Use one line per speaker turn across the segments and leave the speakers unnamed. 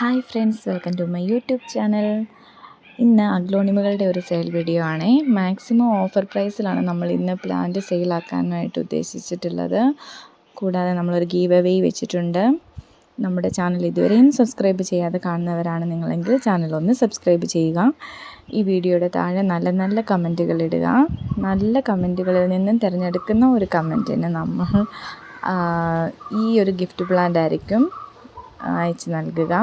Hi friends welcome to my YouTube channel ഇന്ന് അഗ്ലോണിമകളുടെ ഒരു സെയിൽ വീഡിയോ ആണ്. മാക്സിമം ഓഫർ പ്രൈസിലാണ് നമ്മൾ ഇന്ന് പ്ലാന്റ് സെയിലാക്കാനായിട്ട് ഉദ്ദേശിച്ചിട്ടുള്ളത്. കൂടാതെ നമ്മളൊരു ഗീവ് അവേ വെച്ചിട്ടുണ്ട്. നമ്മുടെ ചാനൽ ഇതുവരെയും സബ്സ്ക്രൈബ് ചെയ്യാതെ കാണുന്നവരാണ് നിങ്ങളെങ്കിൽ ചാനൽ ഒന്ന് സബ്സ്ക്രൈബ് ചെയ്യുക. ഈ വീഡിയോയുടെ താഴെ നല്ല നല്ല കമന്റുകൾ ഇടുക. നല്ല കമന്റുകളിൽ നിന്നും തിരഞ്ഞെടുക്കുന്ന ഒരു കമന്റിന് നമ്മൾ ഈ ഒരു ഗിഫ്റ്റ് പ്ലാന്റ് ആയിരിക്കും അയച്ച് നൽകുക.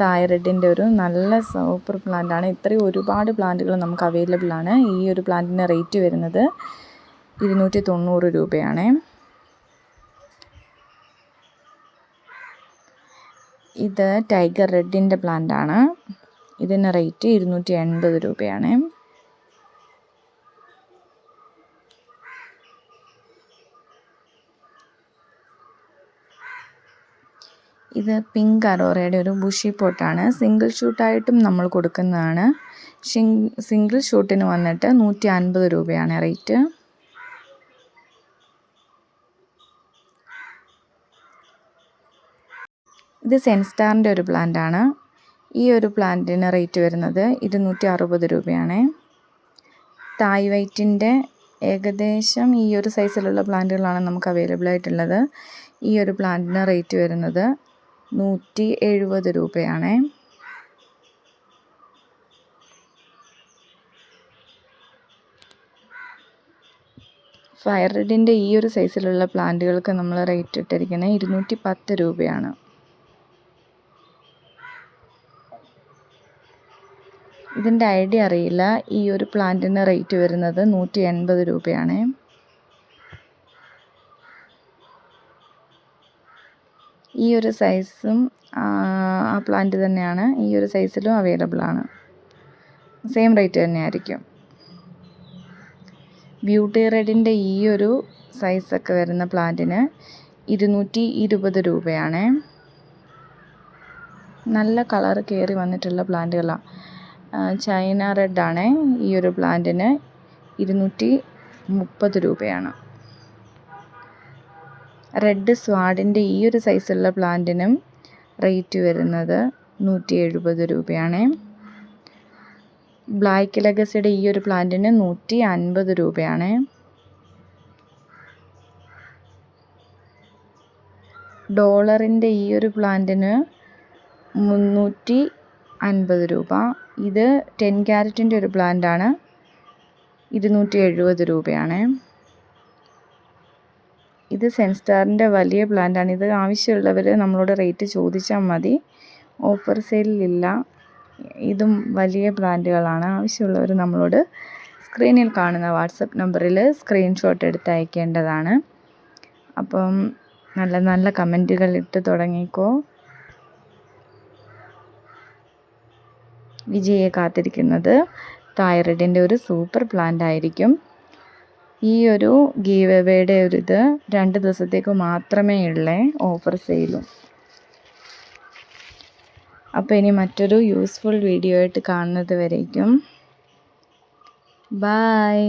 തൈറോയിഡിന്റെ ഒരു നല്ല സൂപ്പർ പ്ലാന്റാണ് ഇത്രയും ഒരുപാട് പ്ലാന്റുകൾ നമുക്ക് അവൈലബിൾ ആണ്. ഈ ഒരു പ്ലാന്റിന്റെ റേറ്റ് വരുന്നത് ഇരുന്നൂറ്റി തൊണ്ണൂറ് രൂപയാണ്. ഇത് ടൈഗർ റെഡിന്റെ പ്ലാന്റാണ്. ഇതിന് റേറ്റ് ഇരുന്നൂറ്റി എൺപത് രൂപയാണ്. ഇത് പിങ്ക് അറോറയുടെ ഒരു ബുഷി പോട്ടാണ് സിംഗിൾ ഷൂട്ടായിട്ടും നമ്മൾ കൊടുക്കുന്നതാണ്. സിംഗിൾ ഷൂട്ടിന് വന്നിട്ട് നൂറ്റി അൻപത് രൂപയാണ് റേറ്റ് ഇത് സെൻസ്റ്റാറിന്റെ ഒരു പ്ലാന്റാണ് ഈ ഒരു പ്ലാന്റിന് റേറ്റ് വരുന്നത് ഇരുന്നൂറ്റി അറുപത് രൂപയാണ് തായ് വൈറ്റിന്റെ ഏകദേശം ഈ ഒരു സൈസിലുള്ള പ്ലാന്റുകളാണ് നമുക്ക് അവൈലബിൾ ആയിട്ടുള്ളത്. ഈ ഒരു പ്ലാന്റിന് റേറ്റ് വരുന്നത് നൂറ്റി എഴുപത് രൂപയാണ്. ഫയർ റെഡിന്റെ ഈ ഒരു സൈസിലുള്ള പ്ലാന്റുകൾക്ക് നമ്മൾ റേറ്റ് ഇട്ടിരിക്കുന്നത് ഇരുന്നൂറ്റി പത്ത് രൂപയാണ്. ഇതിന്റെ ഐഡിയ അറിയില്ല. ഈ ഒരു പ്ലാന്റിന് റേറ്റ് വരുന്നത് നൂറ്റി എൺപത് രൂപയാണ്. ഈ ഒരു സൈസും ആ പ്ലാന്റ് തന്നെയാണ്. ഈ ഒരു സൈസിലും അവൈലബിൾ ആണ്. സെയിം റേറ്റ് തന്നെയായിരിക്കും. ബ്യൂട്ടി റെഡിന്റെ ഈ ഒരു സൈസൊക്കെ വരുന്ന പ്ലാന്റിന് ഇരുന്നൂറ്റി ഇരുപത് രൂപയാണ്. നല്ല കളർ കയറി വന്നിട്ടുള്ള പ്ലാന്റുകളാണ് ചൈന റെഡാണ് ഈ ഒരു പ്ലാന്റിന് ഇരുന്നൂറ്റി മുപ്പത് രൂപയാണ്. റെഡ് സ്വാഡിന്റെ ഈ ഒരു സൈസുള്ള പ്ലാന്റിനും റേറ്റ് വരുന്നത് നൂറ്റി എഴുപത് രൂപയാണ്. ബ്ലാക്ക് ലെഗസിയുടെ ഈ ഒരു പ്ലാന്റിന് നൂറ്റി അൻപത് രൂപയാണ്. ഡോളറിന്റെ ഈ ഒരു പ്ലാന്റിന് മുന്നൂറ്റി അൻപത് രൂപ. ഇത് ടെൻ ക്യാരറ്റിന്റെ ഒരു പ്ലാന്റാണ്. ഇരുന്നൂറ്റി എഴുപത് രൂപയാണ്. ഇത് സെൻസ്റ്റാറിന്റെ വലിയ പ്ലാന്റാണ്. ഇത് ആവശ്യമുള്ളവർ നമ്മളോട് റേറ്റ് ചോദിച്ചാൽ മതി. ഓഫർ സെയിലില്ല ഇതും വലിയ പ്ലാന്റുകളാണ്. ആവശ്യമുള്ളവർ നമ്മളോട് സ്ക്രീനിൽ കാണുന്ന വാട്സപ്പ് നമ്പറിൽ സ്ക്രീൻഷോട്ട് എടുത്ത് അയക്കേണ്ടതാണ്. അപ്പം നല്ല നല്ല കമന്റുകൾ ഇട്ട് തുടങ്ങിക്കോ. വിജയെ കാത്തിരിക്കുന്നത്. തൈറോയിഡിന്റെ ഒരു സൂപ്പർ പ്ലാന്റ് ആയിരിക്കും ഈ ഒരു ഗീവ് ഒരു ഇത് രണ്ട് ദിവസത്തേക്ക് മാത്രമേ ഉള്ളേ ഓഫർ സെയിലും അപ്പോൾ ഇനി മറ്റൊരു യൂസ്ഫുൾ വീഡിയോ ആയിട്ട് കാണുന്നത് വരേക്കും. ബായ്